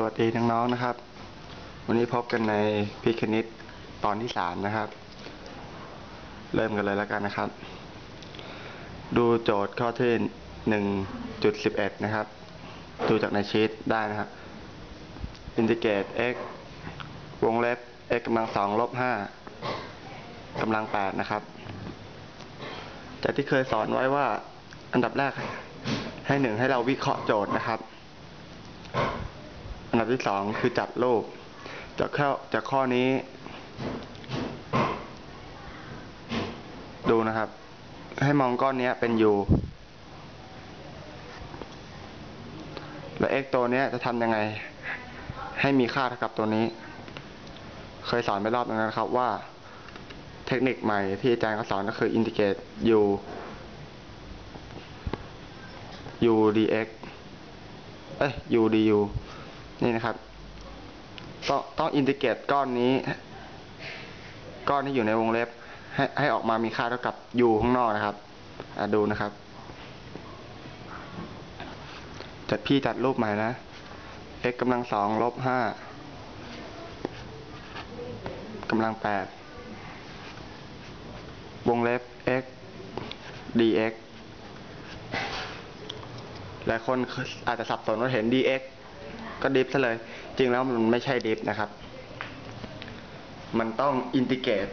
สวัสดีน้องๆนะครับ วันนี้พบกันในพิคณิตตอนที่สามนะครับ เริ่มกันเลยแล้วกันนะครับ ดูโจทย์ข้อที่หนึ่งจุดสิบเอ็ดนะครับ ดูจากในชีตได้นะครับอินทิเกรต x วงเล็บ x กำลังสองลบห้ากำลังแปดนะครับ จากที่เคยสอนไว้ว่าอันดับแรกให้หนึ่งให้เราวิเคราะห์โจทย์นะครับอันดับ ที่สองคือจัดรูป จากข้อจากข้อนี้ ดูนะครับ ให้มองก้อนนี้เป็น u และ x ตัวนี้จะทำยังไง ให้มีค่าเท่ากับตัวนี้ เคยสอนไปรอบนึงนะครับว่า เทคนิคใหม่ที่อาจารย์เขาสอนก็คืออินทิเกรต u u dx เอ้ย u du นี่นะครับ ต้องต้องอินทิเกรตก้อนนี้ ก้อนที่อยู่ในวงเล็บ ให้ให้ออกมามีค่าเท่ากับ u ข้างนอกนะครับอะดูนะครับ จัดพี่จัดรูปใหม่นะ x กำลังสองลบห้ากำลังแปดวงเล็บ x dx หลายคนอาจจะสับสนว่าเห็น dx ก็ดิฟซะเลย จริงแล้วมันไม่ใช่ดิฟนะครับ มันต้องอินทิเกรต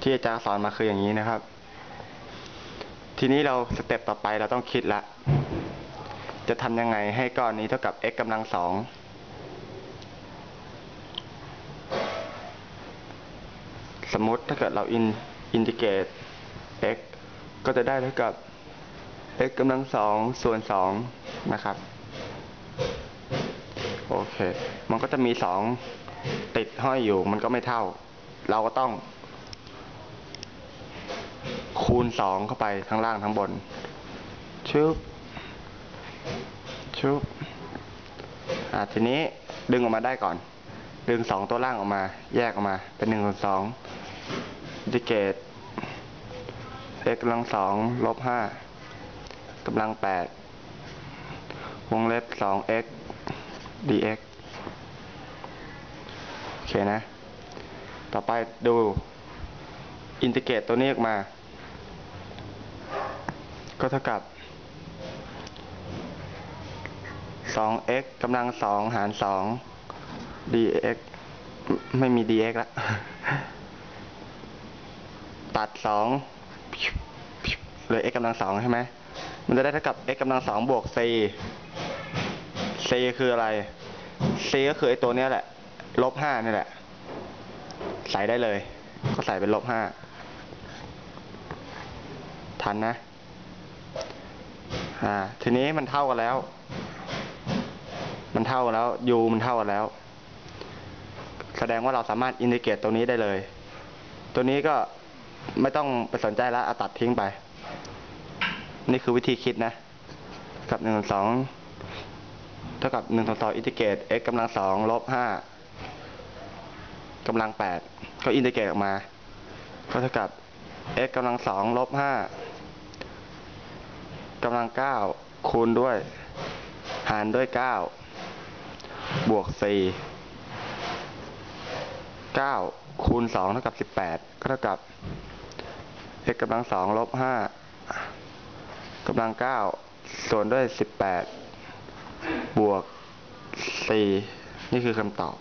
ที่อาจารย์สอนมาคืออย่างนี้นะครับ ทีนี้เราสเต็ปต่อไปเราต้องคิดละ จะทำยังไงให้ก้อนนี้เท่ากับ x กำลังสองสมมติถ้าเกิดเราอินอินทิเกรต x ก็จะได้เท่ากับ x กำลังสองส่วนสองนะครับ โอเค มันก็จะมีสองติดห้อยอยู่ มันก็ไม่เท่า เราก็ต้อง คูณสองเข้าไปทั้งล่างทั้งบนชุบชุบอ่าทีนี้ดึงออกมาได้ก่อน ดึงสองตัวล่างออกมา แยกออกมา เป็นหนึ่งส่วนสองดิเกต x กำลังสองลบห้า กำลังแปดวงเล็บสอง x dx โอเคนะ ต่อไปดู อินทิเกรตตัวนี้ออกมา ก็เท่ากับ 2x กำลังสองหารสอง dx ไม่มี dx ละ ตัดสองเหลือ x กำลังสองใช่ไหม มันจะได้เท่ากับ x กำลังสองบวก c c คืออะไร c ก็คือไอ้ตัวเนี้ยแหละ ลบห้านี่แหละ ใส่ได้เลย ก็ใส่เป็นลบห้า ทันนะ อ่า ทีนี้มันเท่ากันแล้ว มันเท่ากันแล้ว u มันเท่ากันแล้ว แสดงว่าเราสามารถอินทิเกรตตัวนี้ได้เลย ตัวนี้ก็ไม่ต้องไปสนใจแล้วเอาตัดทิ้งไป นี่คือวิธีคิดนะ กับหนึ่งสองเท่ากับหนึ่งส่วนสองอินทิเกรต x กำลังสองลบห้ากำลังแปดก็อินทิเกรตออกมา ก็เท่ากับ x กำลังสองลบห้ากำลังเก้าคูณด้วย หารด้วยเก้าบวกสี่เก้าคูณสองเท่ากับสิบแปดก็เท่ากับ x กำลังสองลบห้า กำลังเก้าส่วนด้วยสิบแปดบวก4นี่คือคำตอบ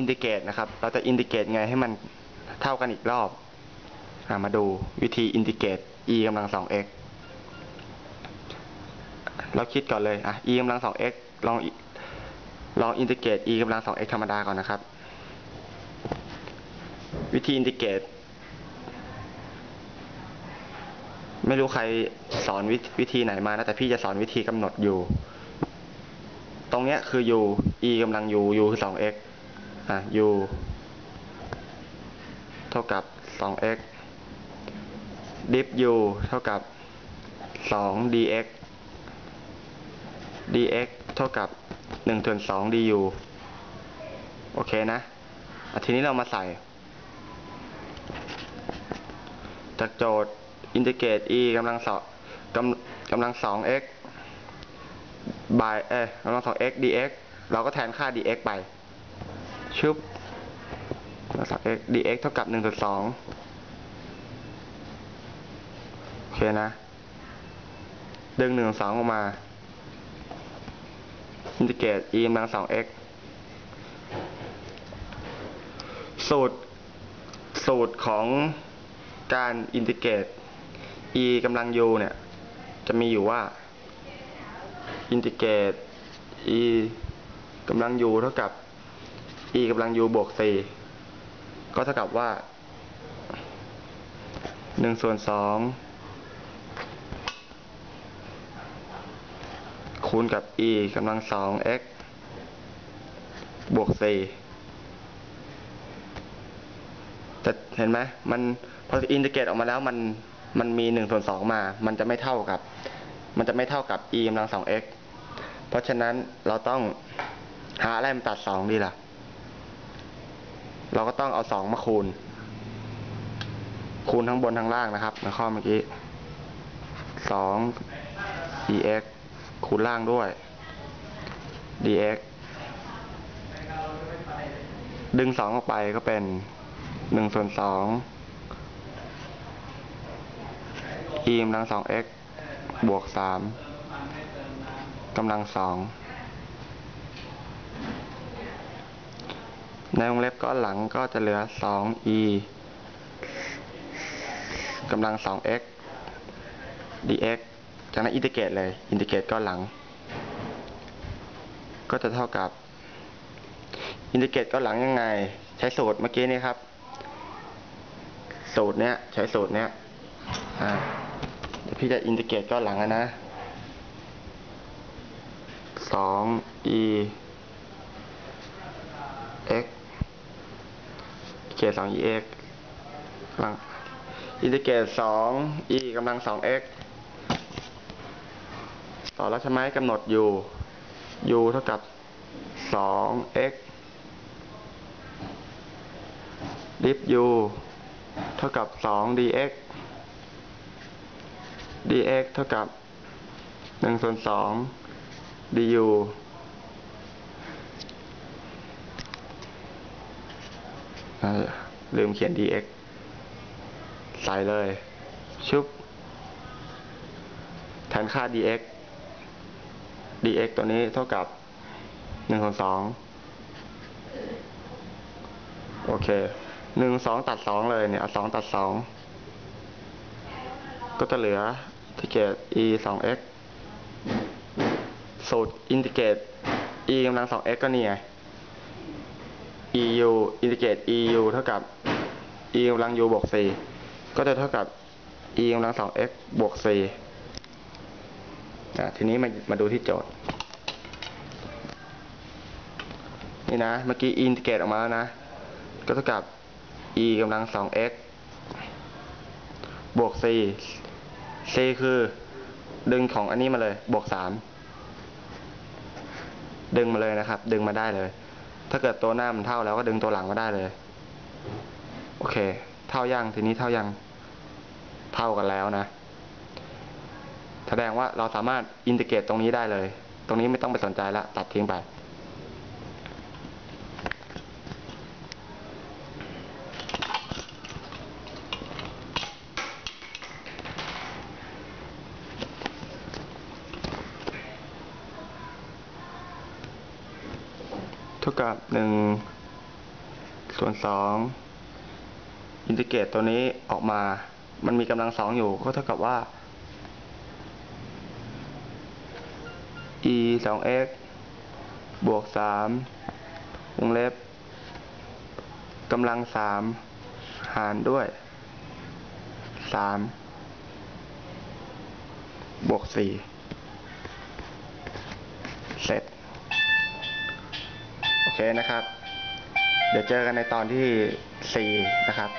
อินทิเกรตนะครับ เราจะอินทิเกรตไงให้มันเท่ากันอีกรอบอมาดูวิธีอินทิเกรต e กำลังสอง x เราคิดก่อนเลยอะ e กำลังสอง x ลองลองอินทิเกรต e กำลังสอง x ธรรมดาก่อนนะครับ วิธีอินทิเกรตไม่รู้ใครสอนววิธีไหนมานะ แต่พี่จะสอนวิธีกำหนด u ตรงเนี้ยคือ u e กำลัง u u คือ 2x อะ u เท่ากับ 2x dip u เท่ากับ 2 dx dx เท่ากับ1ส่วน2 du โอเคนะอะทีนี้เรามาใส่ จากโจทย์อินทิเกรต e กำลังสองกำกำลัง 2x บายเอ้กำลัง 2x dx เราก็แทนค่า dx ไป ชุบกำลัง 2x dx เท่ากับ1ส่วน2โอเคนะ ดึง1ส่วน2ออกมาอินทิเกรต e กำลัง 2x สูตร สูตรของการอินทิเกรต e กำลัง u เนี่ย จะมีอยู่ว่า อินทิเกรต e กำลัง u เท่ากับ e กำลัง u บวก4ก็เท่ากับว่า1ส่วน2คูณกับ e กำลัง2 x บวก4แต่เห็นไหมมันพออินทิเกรตออกมาแล้วมันมันมี1ส่วน2มา มันจะไม่เท่ากับ มันจะไม่เท่ากับ e กำลัง 2x เพราะฉะนั้นเราต้องหาอะไรมาตัด2ดีล่ะ เราก็ต้องเอา2มาคูณ คูณทั้งบนทั้งล่างนะครับในข้อเมื่อกี้2 ex คูณล่างด้วย dx ดึง2องออกไปก็เป็น1ส่วน2 e กำลัง 2x บวก3กำลัง2 ในวงเล็บก้อนหลังก็จะเหลือ 2e กำลัง 2x dx จากนั้นอินทิเกรตเลย อินทิเกรตก้อนหลัง ก็จะเท่ากับ อินทิเกรตก้อนหลังยังไง ใช้สูตรเมื่อกี้นี้ครับ สูตรเนี้ย ใช้สูตรเนี้ยอ่าเดี๋ยวพี่จะอินทิเกรตก้อนหลังนะ 2e e x เกต2 e x กำลังอินทิเกรต2 e กำลัง2 x ต่อแล้วใช่ไหมกำหนด u u เท่ากับ 2x dip u เท่ากับ2 dx dx เท่ากับ1ส่วน2 du ลืมเขียน dx ใส่เลย ชุบ แทนค่า dx dx ตัวนี้เท่ากับ1ส่วน2โอเค1 2ตัด2เลยเนี่ย2ตัด2ก็จะเหลืออินทิเกรต e 2 x สูตรอินทิเกรต e กำลัง2 x ก็นี่ไง eu อินทิเกรต eu เท่ากับ e กำลัง u บวก4ก็จะเท่ากับ e กำลัง 2x บวก4อะทีนี้มามาดูที่โจทย์ นี่นะ เมื่อกี้อินทิเกรตออกมาแล้วนะ ก็เท่ากับ e กำลัง 2x บวก4 c คือ ดึงของอันนี้มาเลย บวก3ดึงมาเลยนะครับ ดึงมาได้เลย ถ้าเกิดตัวหน้ามันเท่าแล้วก็ดึงตัวหลังมาได้เลย โอเค เท่ายังทีนี้เท่ายังเท่ากันแล้วนะ แสดงว่าเราสามารถอินทิเกรตตรงนี้ได้เลย ตรงนี้ไม่ต้องไปสนใจละตัดทิ้งไป ท่ากับหนึ่งส่วนสองอินทิเกรตตัวนี้ออกมา มันมีกำลังสองอยู่ ก็เท่ากับว่า e สอง x บวกสามวงเล็บกำลังสามหารด้วยสามบวกสี่ โอเคนะครับ เดี๋ยวเจอกันในตอนที่สี่นะครับ